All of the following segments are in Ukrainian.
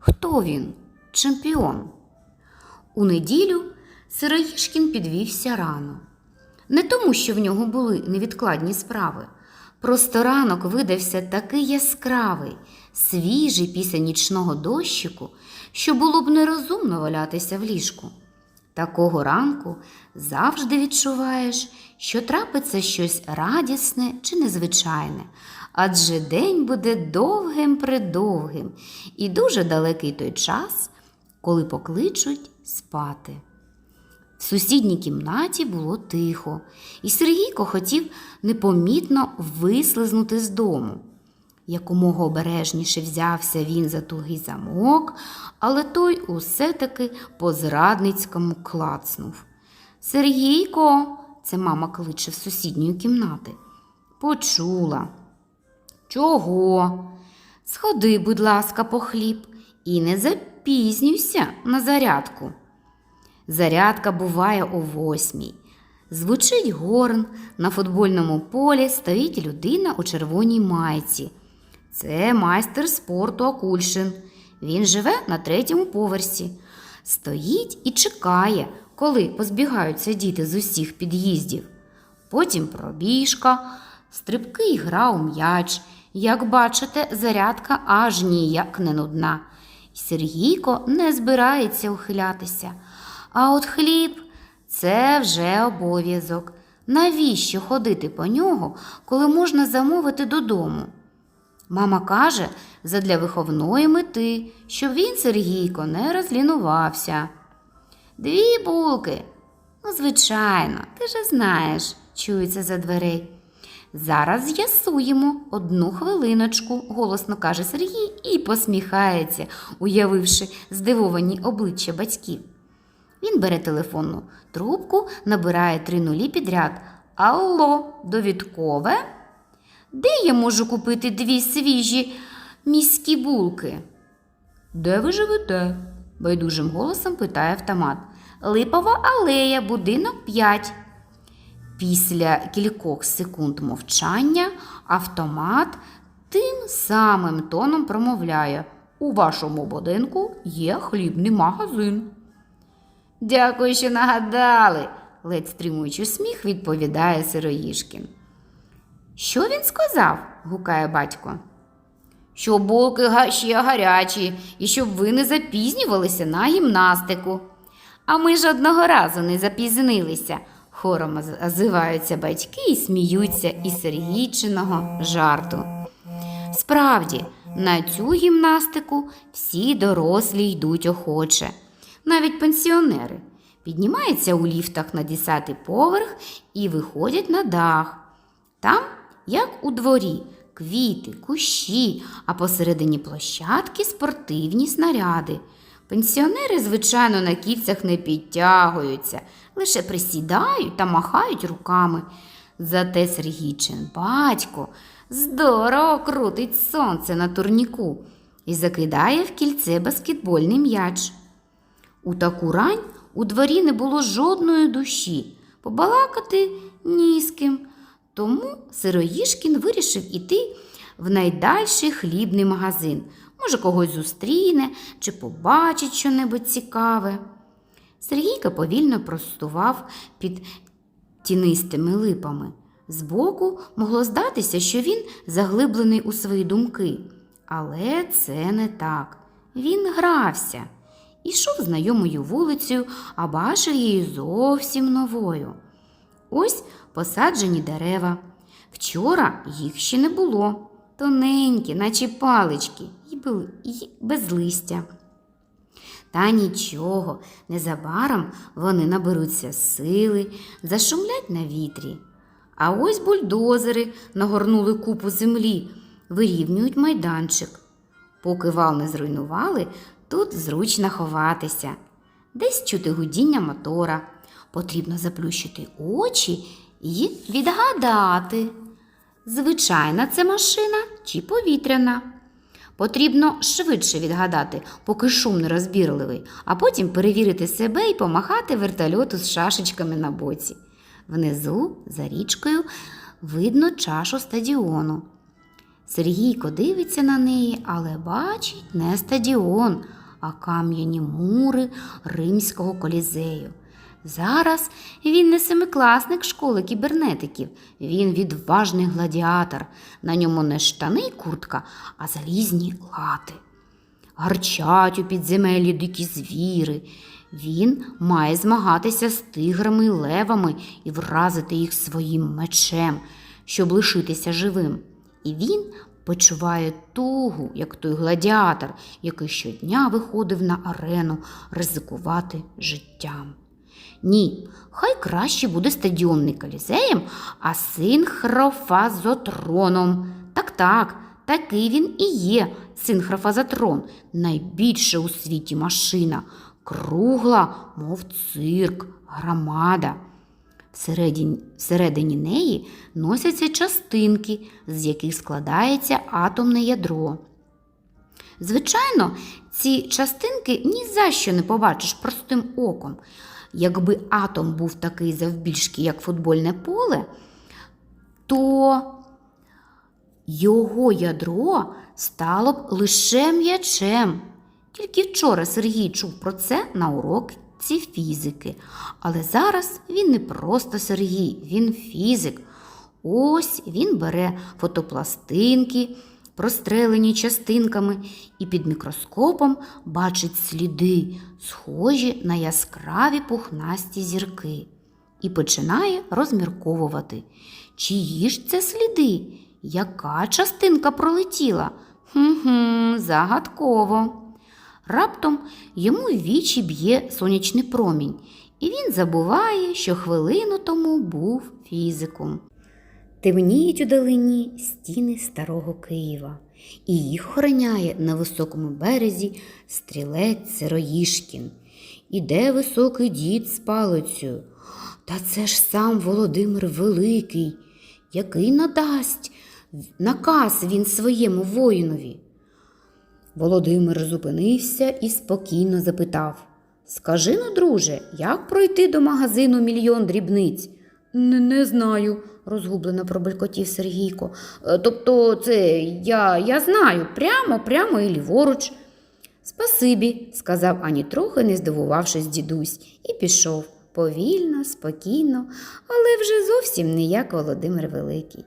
Хто він? Чемпіон. У неділю Сироїшкін підвівся рано. Не тому, що в нього були невідкладні справи. Просто ранок видався такий яскравий, свіжий після нічного дощику, що було б нерозумно валятися в ліжку. Такого ранку завжди відчуваєш, що трапиться щось радісне чи незвичайне, адже день буде довгим придовгим і дуже далекий той час, коли покличуть спати. В сусідній кімнаті було тихо, і Сергійко хотів непомітно вислизнути з дому. Якомога обережніше взявся він за тугий замок, але той усе таки по зрадницькому клацнув. Сергійко, це мама кличе в сусідньої кімнати. Почула. Чого? Сходи, будь ласка, по хліб і не запізнюйся на зарядку. Зарядка буває о восьмій. Звучить горн, на футбольному полі стоїть людина у червоній майці. Це майстер спорту Акульшин. Він живе на третьому поверсі. Стоїть і чекає, коли позбігаються діти з усіх під'їздів. Потім пробіжка, стрибки й гра у м'яч. Як бачите, зарядка аж ніяк не нудна. Сергійко не збирається ухилятися. А от хліб це вже обов'язок. Навіщо ходити по нього, коли можна замовити додому? Мама каже, задля виховної мети, щоб він, Сергійко, не розлінувався. Дві булки. Ну, звичайно, ти ж знаєш, чується за дверей. Зараз з'ясуємо одну хвилиночку, голосно каже Сергій і посміхається, уявивши здивовані обличчя батьків. Він бере телефонну трубку, набирає три нулі підряд. Алло, довідкове? Де я можу купити дві свіжі міські булки? Де ви живете? байдужим голосом питає автомат. Липова алея, будинок 5. Після кількох секунд мовчання автомат тим самим тоном промовляє: У вашому будинку є хлібний магазин. Дякую, що нагадали, ледь стримуючи сміх, відповідає Сироїшкін. Що він сказав? гукає батько. Що булки ще гарячі, і щоб ви не запізнювалися на гімнастику. А ми ж одного разу не запізнилися, хором оз- озиваються батьки і сміються із Сергійчиного жарту. Справді, на цю гімнастику всі дорослі йдуть охоче, навіть пенсіонери. Піднімаються у ліфтах на 10 поверх і виходять на дах. Там, як у дворі, квіти, кущі, а посередині площадки спортивні снаряди. Пенсіонери, звичайно, на кільцях не підтягуються, лише присідають та махають руками. Зате Сергійчин батько здорово крутить сонце на турніку і закидає в кільце баскетбольний м'яч. У таку рань у дворі не було жодної душі, побалакати ні з ким. Тому Сироїшкін вирішив іти в найдальший хлібний магазин. Може, когось зустріне чи побачить щонебудь цікаве. Сергійка повільно простував під тінистими липами. Збоку могло здатися, що він заглиблений у свої думки. Але це не так. Він грався. Ішов знайомою вулицею, а бачив її зовсім новою. Ось посаджені дерева. Вчора їх ще не було. Тоненькі, наче палички, і без листя. Та нічого, незабаром вони наберуться сили, зашумлять на вітрі. А ось бульдозери нагорнули купу землі, вирівнюють майданчик. Поки вал не зруйнували, тут зручно ховатися. Десь чути гудіння мотора. Потрібно заплющити очі і відгадати. Звичайна це машина чи повітряна. Потрібно швидше відгадати, поки шум нерозбірливий, а потім перевірити себе і помахати вертольоту з шашечками на боці. Внизу, за річкою, видно чашу стадіону. Сергійко дивиться на неї, але бачить не стадіон, а кам'яні мури римського колізею. Зараз він не семикласник школи кібернетиків, він відважний гладіатор. На ньому не штани й куртка, а залізні лати. Гарчать у підземеллі дикі звіри. Він має змагатися з тиграми й левами і вразити їх своїм мечем, щоб лишитися живим. І він почуває тугу, як той гладіатор, який щодня виходив на арену ризикувати життям. Ні, хай краще буде стадіон не колізеєм, а синхрофазотроном. Так, так, такий він і є синхрофазотрон, найбільша у світі машина, кругла, мов цирк, громада. Всередині, всередині неї носяться частинки, з яких складається атомне ядро. Звичайно, ці частинки ні за що не побачиш простим оком. Якби атом був такий завбільшки, як футбольне поле, то його ядро стало б лише м'ячем. Тільки вчора Сергій чув про це на уроці фізики. Але зараз він не просто Сергій, він фізик. Ось він бере фотопластинки, прострелені частинками, і під мікроскопом бачить сліди, схожі на яскраві пухнасті зірки, і починає розмірковувати, чиї ж це сліди, яка частинка пролетіла? Хм-хм, загадково. Раптом йому в вічі б'є сонячний промінь, і він забуває, що хвилину тому був фізиком. Темніють удалині стіни старого Києва, і їх охороняє на високому березі стрілець Сироїшкін. Іде високий дід з палицею. Та це ж сам Володимир Великий, який надасть наказ він своєму воїнові. Володимир зупинився і спокійно запитав Скажи ну, друже, як пройти до магазину мільйон дрібниць? Не, не знаю, розгублено пробелькотів Сергійко. «Е, Тобто, це я, я знаю, прямо, прямо і ліворуч. Спасибі, сказав ані трохи не здивувавшись дідусь, і пішов повільно, спокійно, але вже зовсім не як Володимир Великий.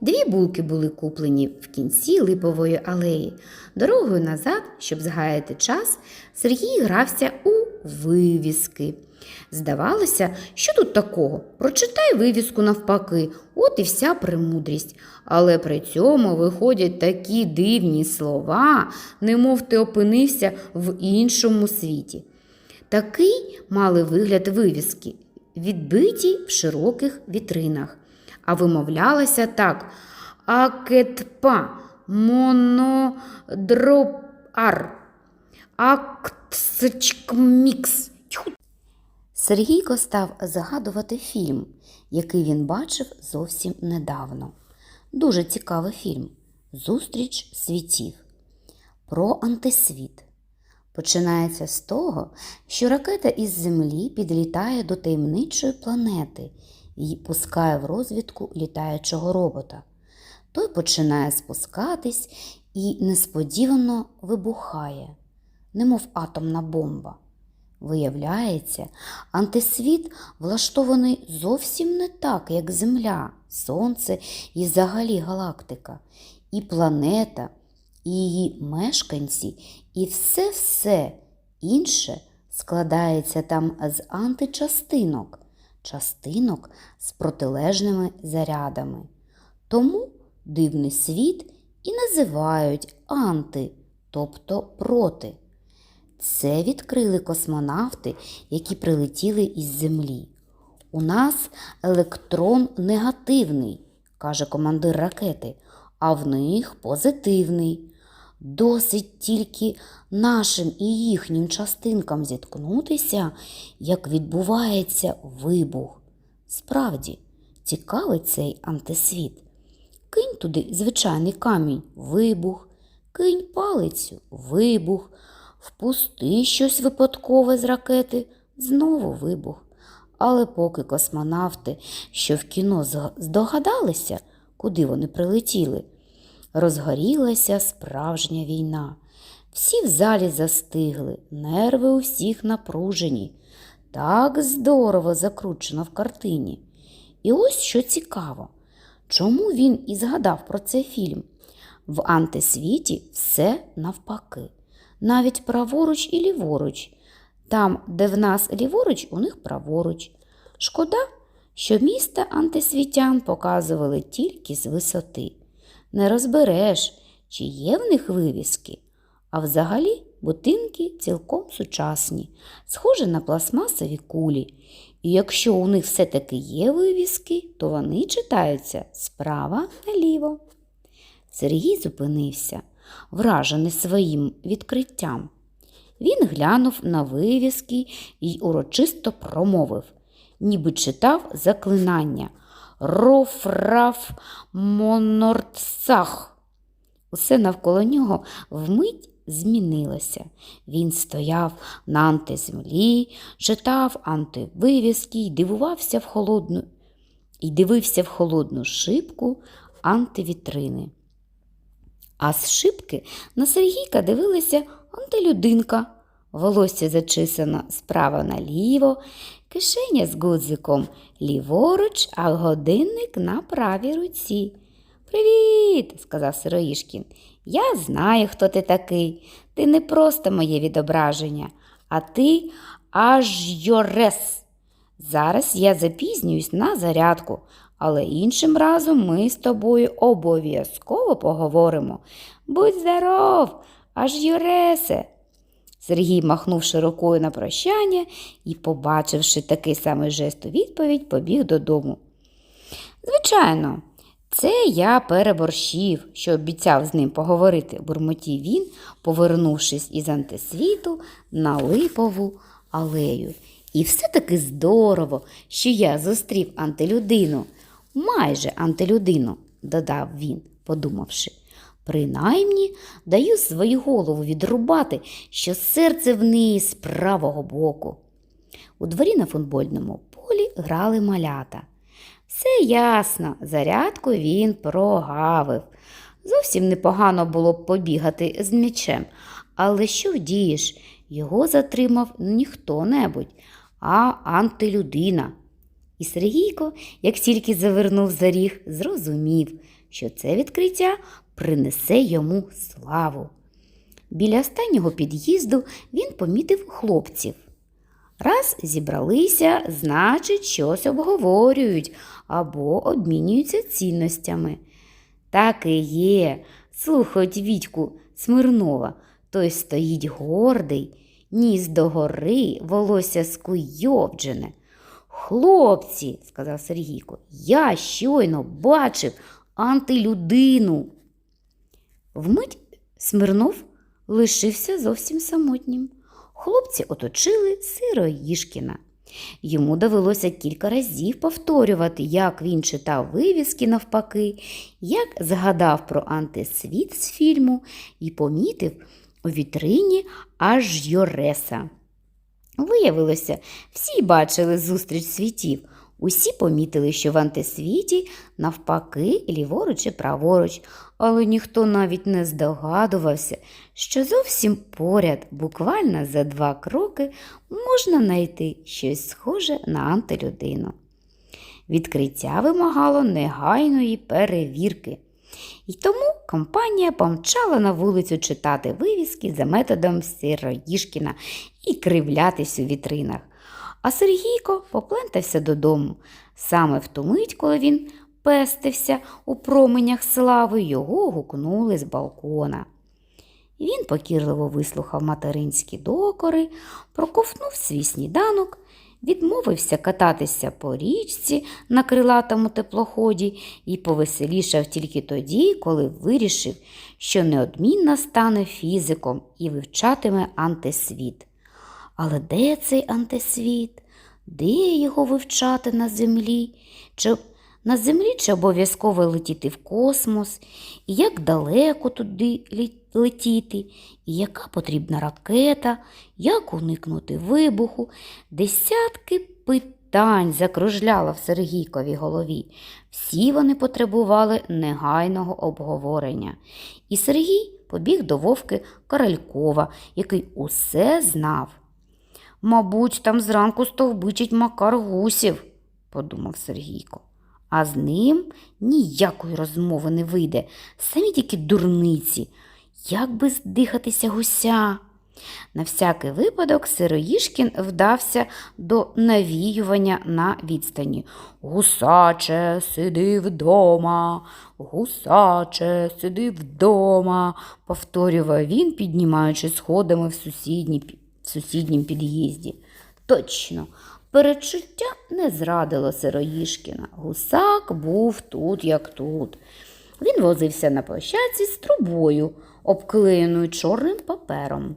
Дві булки були куплені в кінці липової алеї. Дорогою назад, щоб згаяти час, Сергій грався у вивіски. Здавалося, що тут такого? Прочитай вивіску навпаки, от і вся премудрість. Але при цьому виходять такі дивні слова, немов ти опинився в іншому світі. Такий мали вигляд вивіски, відбиті в широких вітринах, а вимовлялося так: акетпа, монодропар, актсчкмікс. Сергійко став згадувати фільм, який він бачив зовсім недавно. Дуже цікавий фільм Зустріч світів про антисвіт. Починається з того, що ракета із Землі підлітає до таємничої планети і пускає в розвідку літаючого робота. Той починає спускатись і несподівано вибухає, немов атомна бомба. Виявляється, антисвіт влаштований зовсім не так, як Земля, Сонце і взагалі галактика, і планета, і її мешканці, і все-все інше складається там з античастинок, частинок з протилежними зарядами. Тому дивний світ і називають анти, тобто проти. Це відкрили космонавти, які прилетіли із Землі. У нас електрон негативний, каже командир ракети, а в них позитивний. Досить тільки нашим і їхнім частинкам зіткнутися, як відбувається вибух. Справді, цікавий цей антисвіт. Кинь туди звичайний камінь вибух, кинь палицю вибух, впусти щось випадкове з ракети знову вибух. Але поки космонавти, що в кіно здогадалися, куди вони прилетіли, Розгорілася справжня війна. Всі в залі застигли, нерви у всіх напружені. Так здорово закручено в картині. І ось що цікаво, чому він і згадав про цей фільм. В антисвіті все навпаки, навіть праворуч і ліворуч. Там, де в нас ліворуч, у них праворуч. Шкода, що міста антисвітян показували тільки з висоти. Не розбереш, чи є в них вивіски, а взагалі будинки цілком сучасні, схожі на пластмасові кулі. І якщо у них все-таки є вивіски, то вони читаються справа наліво. Сергій зупинився, вражений своїм відкриттям. Він глянув на вивіски і урочисто промовив, ніби читав заклинання Рофраф Монортсах. Усе навколо нього вмить змінилося. Він стояв на антиземлі, читав антививіски і дивувався в холодну і дивився в холодну шибку антивітрини. А з шибки на Сергійка дивилася антилюдинка. Волосся зачисано справа наліво, кишеня з гудзиком ліворуч, а годинник на правій руці. Привіт, сказав Сироїшкін. Я знаю, хто ти такий. Ти не просто моє відображення, а ти аж Йорес. Зараз я запізнююсь на зарядку, але іншим разом ми з тобою обов'язково поговоримо. Будь здоров, аж Юресе. Сергій, махнувши рукою на прощання і, побачивши такий самий жест у відповідь, побіг додому. Звичайно, це я переборщив, що обіцяв з ним поговорити, бурмотів він, повернувшись із антисвіту на липову алею. І все-таки здорово, що я зустрів антилюдину, майже антилюдину, додав він, подумавши. Принаймні даю свою голову відрубати, що серце в неї з правого боку. У дворі на футбольному полі грали малята. Все ясно, зарядку він прогавив. Зовсім непогано було б побігати з м'ячем, але що вдієш, його затримав не хто-небудь, а антилюдина. І Сергійко, як тільки завернув за ріг, зрозумів, що це відкриття принесе йому славу. Біля останнього під'їзду він помітив хлопців. Раз зібралися, значить, щось обговорюють або обмінюються цінностями. Так і є, слухають Вітьку Смирнова, той стоїть гордий, ніс догори, волосся скуйовджене. Хлопці, сказав Сергійко, я щойно бачив антилюдину. Вмить Смирнов лишився зовсім самотнім. Хлопці оточили Сироїшкіна. Йому довелося кілька разів повторювати, як він читав вивіски навпаки, як згадав про антисвіт з фільму і помітив у вітрині аж Йореса. Виявилося, всі бачили зустріч світів. Усі помітили, що в антисвіті навпаки ліворуч і праворуч, але ніхто навіть не здогадувався, що зовсім поряд, буквально за два кроки, можна знайти щось схоже на антилюдину. Відкриття вимагало негайної перевірки. І тому компанія помчала на вулицю читати вивіски за методом Сироїшкіна і кривлятись у вітринах. А Сергійко поплентався додому. Саме в ту мить, коли він пестився у променях слави, його гукнули з балкона. Він покірливо вислухав материнські докори, проковтнув свій сніданок, відмовився кататися по річці на крилатому теплоході і повеселішав тільки тоді, коли вирішив, що неодмінно стане фізиком і вивчатиме антисвіт. Але де цей антисвіт? Де його вивчати на землі? Чи на землі чи обов'язково летіти в космос? І як далеко туди летіти? І яка потрібна ракета? Як уникнути вибуху? Десятки питань закружляло в Сергійковій голові. Всі вони потребували негайного обговорення. І Сергій побіг до вовки Королькова, який усе знав. Мабуть, там зранку стовбичить Макар гусів, подумав Сергійко. А з ним ніякої розмови не вийде, самі тільки дурниці. Як би здихатися гуся? На всякий випадок Сироїшкін вдався до навіювання на відстані. Гусаче, сиди вдома, гусаче, сиди вдома, повторював він, піднімаючи сходами в, сусідній, в сусіднім під'їзді. Точно, перечуття не зрадило Сироїшкіна. Гусак був тут, як тут. Він возився на площадці з трубою, обклеєною чорним папером.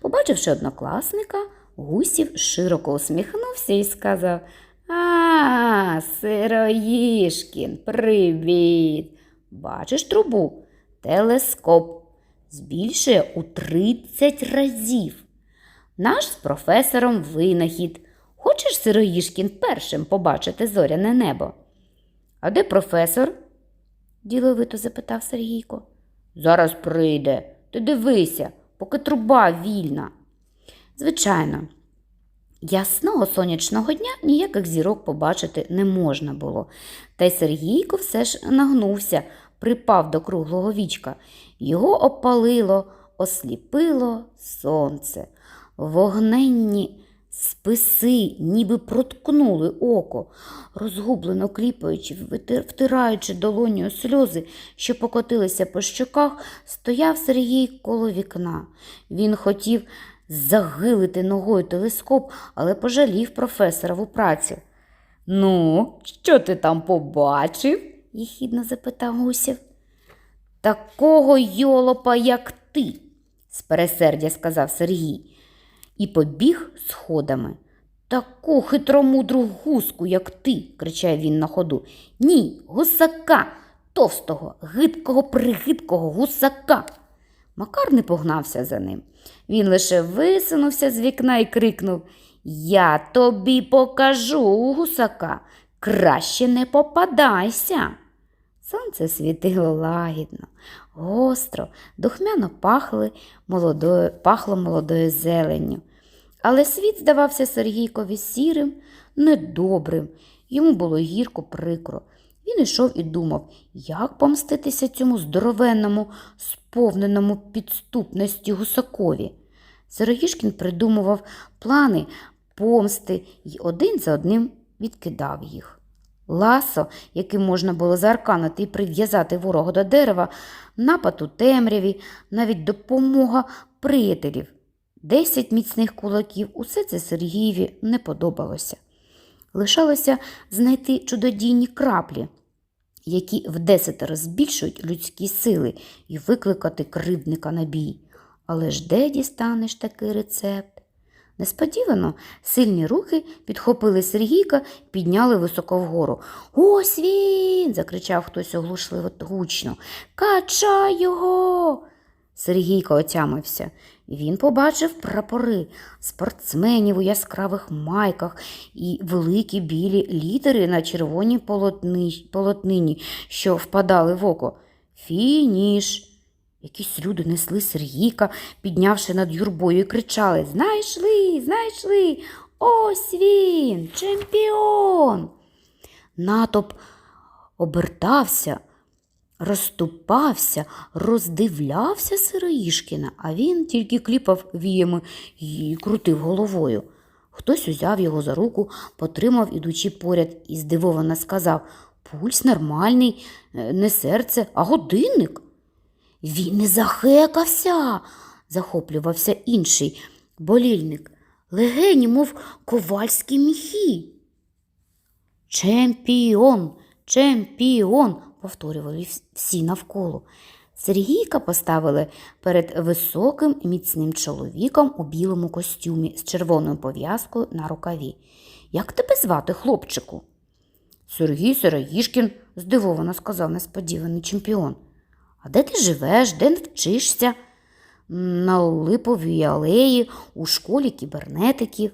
Побачивши однокласника, Гусів широко усміхнувся і сказав А, Сироїшкін, привіт. Бачиш трубу? Телескоп. Збільшує у 30 разів. Наш з професором винахід. Хочеш, Сироїшкін, першим побачити зоряне небо? А де професор? діловито запитав Сергійко. Зараз прийде. Ти дивися, поки труба вільна. Звичайно, ясного сонячного дня ніяких зірок побачити не можна було. Та й Сергійко все ж нагнувся, припав до круглого вічка. Його опалило, осліпило сонце. Вогненні списи ніби проткнули око, розгублено кліпаючи, втираючи долонію сльози, що покотилися по щоках, стояв Сергій коло вікна. Він хотів загилити ногою телескоп, але пожалів професорову працю. Ну, що ти там побачив? їхідно запитав Гусів. Такого йолопа, як ти, з пересердя сказав Сергій, і побіг сходами. Таку хитромудру гуску, як ти, кричав він на ходу. Ні, гусака, товстого, гидкого, пригидкого гусака. Макар не погнався за ним. Він лише висунувся з вікна і крикнув Я тобі покажу гусака. Краще не попадайся. Сонце світило лагідно, гостро, духмяно пахли молодою, пахло молодою зеленню. Але світ здавався Сергійкові сірим, недобрим. Йому було гірко прикро. Він ішов і думав, як помститися цьому здоровенному, сповненому підступності гусакові. Сироїшкін придумував плани помсти і один за одним відкидав їх. Ласо, яким можна було заарканити і прив'язати ворога до дерева, напад у темряві, навіть допомога приятелів. Десять міцних кулаків усе це Сергієві не подобалося. Лишалося знайти чудодійні краплі, які вдесятеро збільшують людські сили і викликати кривдника на бій. Але ж де дістанеш такий рецепт? Несподівано сильні руки підхопили Сергійка, підняли високо вгору. Ось він. закричав хтось оглушливо гучно. Качай його. Сергійко отямився. Він побачив прапори спортсменів у яскравих майках і великі білі літери на червоній полотни... полотнині, що впадали в око. Фініш. Якісь люди несли Сергійка, піднявши над юрбою, і кричали Знайшли, знайшли. Ось він, чемпіон. Натоп обертався, розступався, роздивлявся Сироїшкіна, а він тільки кліпав віями і крутив головою. Хтось узяв його за руку, потримав, ідучи поряд, і здивовано сказав Пульс нормальний, е, не серце, а годинник. Він не захекався, захоплювався інший болільник. Легені, мов ковальські міхи. Чемпіон, чемпіон, повторювали всі навколо. Сергійка поставили перед високим міцним чоловіком у білому костюмі з червоною пов'язкою на рукаві. Як тебе звати, хлопчику? Сергій Сироїшкін, здивовано сказав несподіваний чемпіон. А де ти живеш, де вчишся? На Липовій алеї, у школі кібернетиків.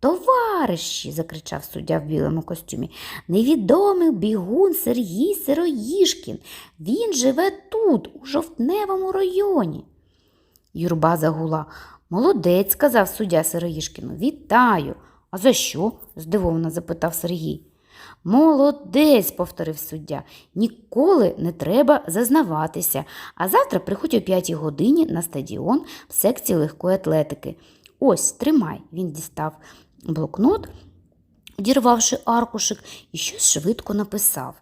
Товариші, закричав суддя в білому костюмі, невідомий бігун Сергій Сироїшкін. Він живе тут, у жовтневому районі. Юрба загула. Молодець, сказав суддя Сироїшкіну. Вітаю. А за що? здивовано запитав Сергій. Молодець, повторив суддя. Ніколи не треба зазнаватися. А завтра приходь о п'ятій годині на стадіон в секції легкої атлетики. Ось, тримай. Він дістав блокнот, дірвавши аркушик, і щось швидко написав.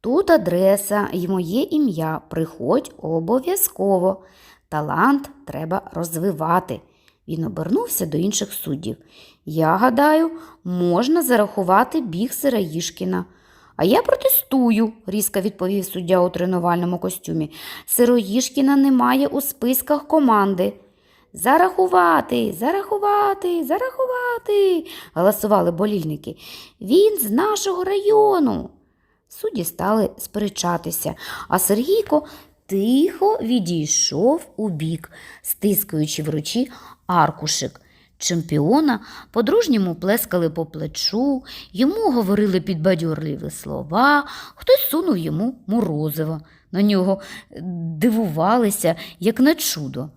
Тут адреса і моє ім'я. Приходь обов'язково. Талант треба розвивати. Він обернувся до інших суддів. Я гадаю, можна зарахувати біг Сироїшкіна. А я протестую, різко відповів суддя у тренувальному костюмі. Сироїшкіна немає у списках команди. Зарахувати, зарахувати, зарахувати, голосували болільники. Він з нашого району. Судді стали сперечатися, а Сергійко тихо відійшов у бік, стискаючи в руці аркушик. Чемпіона по-дружньому плескали по плечу, йому говорили підбадьорливі слова, хтось сунув йому морозиво. На нього дивувалися, як на чудо.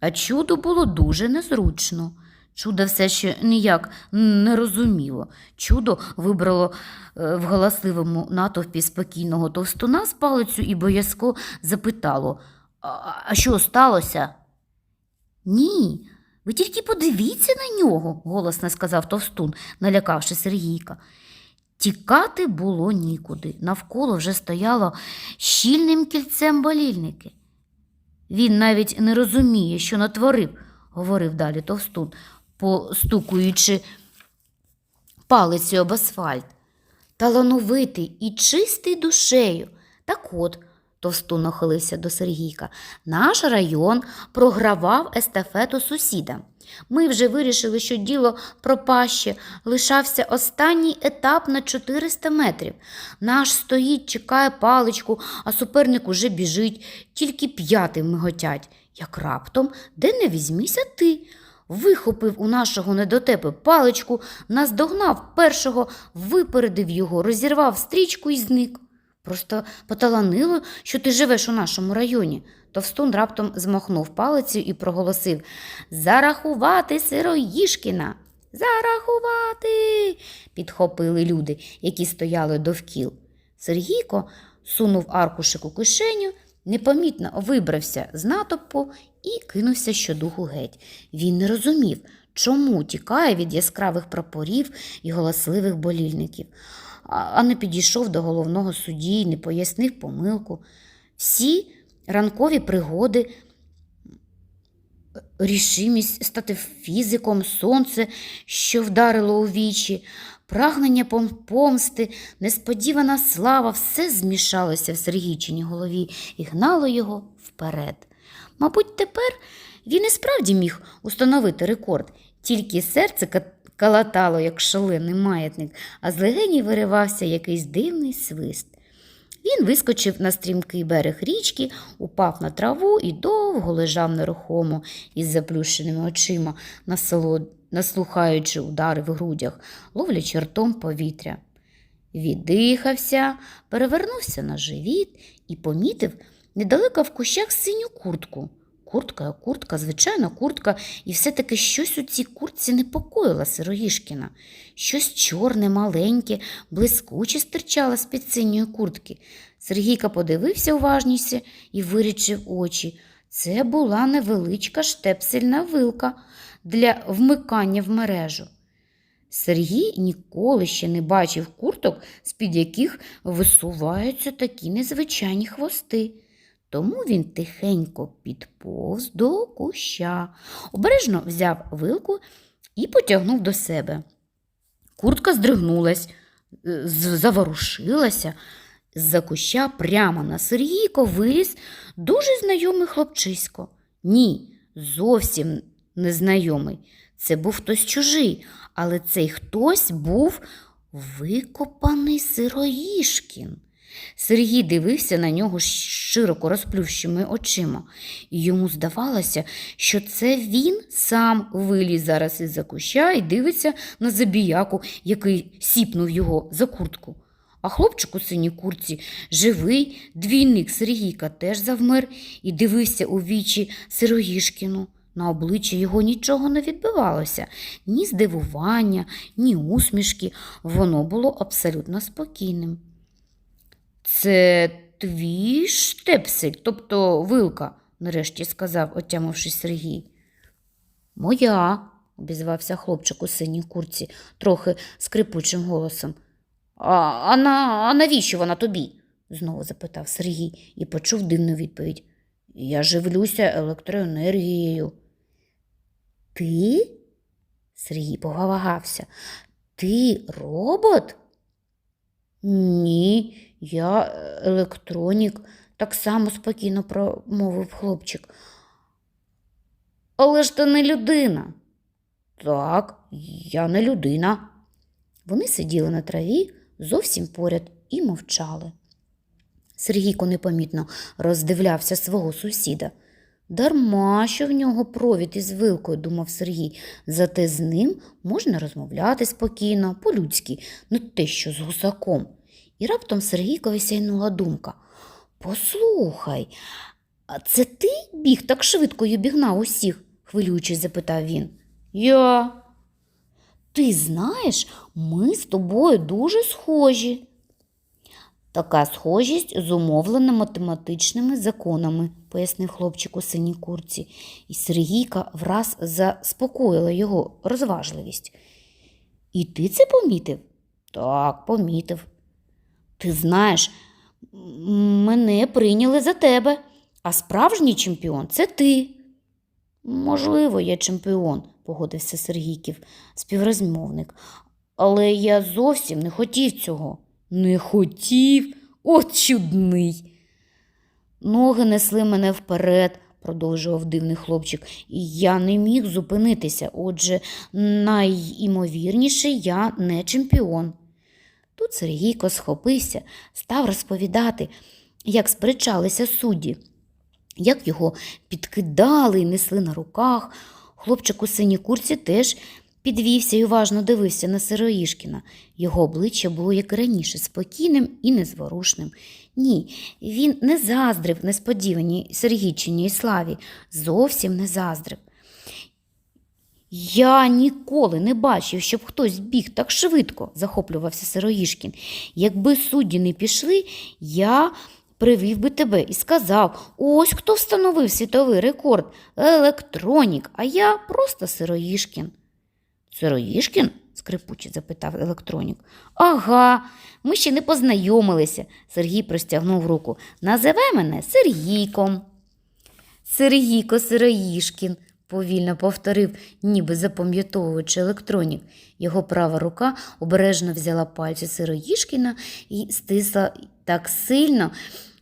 А чудо було дуже незручно. Чудо все ще ніяк не розуміло. Чудо вибрало е, в галасливому натовпі спокійного товстуна з палицю і боязко запитало А, а що сталося? Ні, ви тільки подивіться на нього, голосно сказав товстун, налякавши Сергійка. Тікати було нікуди. Навколо вже стояло щільним кільцем болільники. Він навіть не розуміє, що натворив, говорив далі товстун, постукуючи палицею об асфальт. Талановитий і чистий душею. Так от, товстун нахилився до Сергійка, наш район програвав естафету сусідам. Ми вже вирішили, що діло пропаще. Лишався останній етап на 400 метрів. Наш стоїть, чекає паличку, а суперник уже біжить, тільки п'ятим миготять. Як раптом, де не візьміся ти. Вихопив у нашого недотепи паличку, наздогнав першого, випередив його, розірвав стрічку і зник. Просто поталанило, що ти живеш у нашому районі. Товстун раптом змахнув палицею і проголосив Зарахувати Сироїшкіна. Зарахувати. підхопили люди, які стояли довкіл. Сергійко сунув аркушик у кишеню, непомітно вибрався з натовпу і кинувся щодуху геть. Він не розумів, чому тікає від яскравих прапорів і голосливих болільників, а не підійшов до головного судді і не пояснив помилку. Всі ранкові пригоди, рішимість стати фізиком, сонце, що вдарило у вічі, прагнення помсти, несподівана слава, все змішалося в Сергійчиній голові і гнало його вперед. Мабуть, тепер він і справді міг установити рекорд, тільки серце калатало, як шалений маятник, а з легенів виривався якийсь дивний свист. Він вискочив на стрімкий берег річки, упав на траву і довго лежав нерухомо із заплющеними очима, наслухаючи удари в грудях, ловлячи ртом повітря. Віддихався, перевернувся на живіт і помітив недалеко в кущах синю куртку. Куртка, куртка, звичайна куртка, і все-таки щось у цій куртці непокоїло Сироїшкіна. Щось чорне, маленьке, блискуче стирчало з-під синьої куртки. Сергійка подивився уважніше і вирічив очі. Це була невеличка штепсельна вилка для вмикання в мережу. Сергій ніколи ще не бачив курток, з-під яких висуваються такі незвичайні хвости. Тому він тихенько підповз до куща, обережно взяв вилку і потягнув до себе. Куртка здригнулась, е, заворушилася. З-за куща прямо на Сергійко виліз дуже знайомий хлопчисько. Ні, зовсім незнайомий. Це був хтось чужий, але цей хтось був викопаний Сироїшкін. Сергій дивився на нього широко розплющеними очима, і йому здавалося, що це він сам виліз зараз із-за куща і дивиться на забіяку, який сіпнув його за куртку. А хлопчик у синій курці, живий двійник Сергійка, теж завмер і дивився у вічі Сироїшкіну. На обличчі його нічого не відбивалося, ні здивування, ні усмішки. Воно було абсолютно спокійним. Це твій штепсель, тобто вилка, нарешті сказав, отямившись Сергій. Моя, обізвався хлопчик у синій курці, трохи скрипучим голосом. А, а, на, а навіщо вона тобі? знову запитав Сергій і почув дивну відповідь. Я живлюся електроенергією. Ти? Сергій повагався. Ти робот? Ні, я е, електронік, так само спокійно промовив хлопчик. Але ж ти не людина. Так, я не людина. Вони сиділи на траві зовсім поряд і мовчали. Сергійко непомітно роздивлявся свого сусіда. Дарма, що в нього провід із вилкою, думав Сергій, зате з ним можна розмовляти спокійно, по-людськи, не те, що з гусаком. І раптом Сергійкові сяйнула думка. Послухай, а це ти біг так швидко й обігнав усіх? хвилюючись запитав він. Я. Ти знаєш, ми з тобою дуже схожі. Така схожість зумовлена математичними законами, пояснив хлопчик у синій курці, і Сергійка враз заспокоїла його розважливість. І ти це помітив? Так, помітив. Ти знаєш, мене прийняли за тебе, а справжній чемпіон це ти. Можливо, я чемпіон, погодився Сергійків співрозмовник, але я зовсім не хотів цього. Не хотів, от чудний. Ноги несли мене вперед, продовжував дивний хлопчик, і я не міг зупинитися. Отже, найімовірніше, я не чемпіон. Тут Сергійко схопився, став розповідати, як сперечалися судді, як його підкидали і несли на руках. Хлопчик у синій курці теж підвівся і уважно дивився на Сироїшкіна. Його обличчя було, як раніше, спокійним і незворушним. Ні, він не заздрив несподіваній Сергійчині і славі, зовсім не заздрив. Я ніколи не бачив, щоб хтось біг так швидко, захоплювався Сироїшкін. Якби судді не пішли, я привів би тебе і сказав: ось хто встановив світовий рекорд електронік, а я просто Сироїшкін. Сироїшкін? скрипуче запитав електронік. Ага, ми ще не познайомилися. Сергій простягнув руку. Називай мене Сергійком. Сергійко Сироїшкін, повільно повторив, ніби запам'ятовуючи електронік. Його права рука обережно взяла пальці Сироїшкіна і стисла так сильно,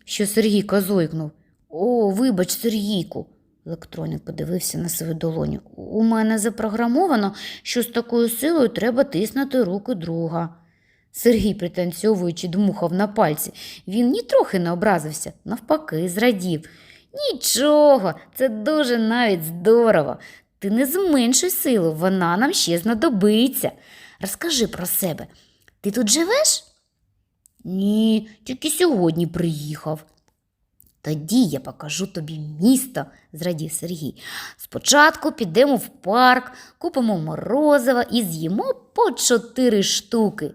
що Сергійко зойкнув. О, вибач, Сергійку. Електронік подивився на свою долоню. У мене запрограмовано, що з такою силою треба тиснути руку друга. Сергій, пританцьовуючи, дмухав на пальці. Він нітрохи не образився, навпаки, зрадів. Нічого, це дуже навіть здорово. Ти не зменшуй силу, вона нам ще знадобиться. Розкажи про себе. Ти тут живеш? Ні, тільки сьогодні приїхав. Тоді я покажу тобі місто, зрадів Сергій. Спочатку підемо в парк, купимо морозива і з'їмо по чотири штуки.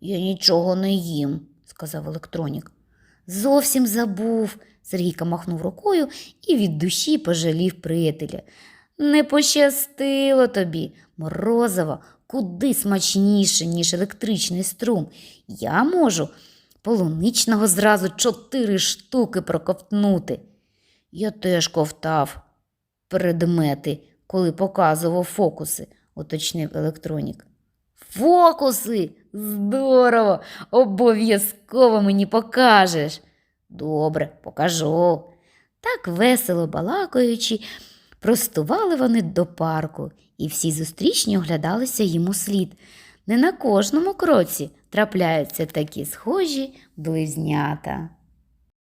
Я нічого не їм, сказав електронік. Зовсім забув. Сергійка махнув рукою і від душі пожалів приятеля. Не пощастило тобі, морозиво, куди смачніше, ніж електричний струм. Я можу полуничного зразу чотири штуки проковтнути. Я теж ковтав предмети, коли показував фокуси, уточнив електронік. Фокуси? Здорово! Обов'язково мені покажеш. Добре, покажу. Так весело балакаючи, простували вони до парку, і всі зустрічні оглядалися йому слід. Не на кожному кроці трапляються такі схожі близнята.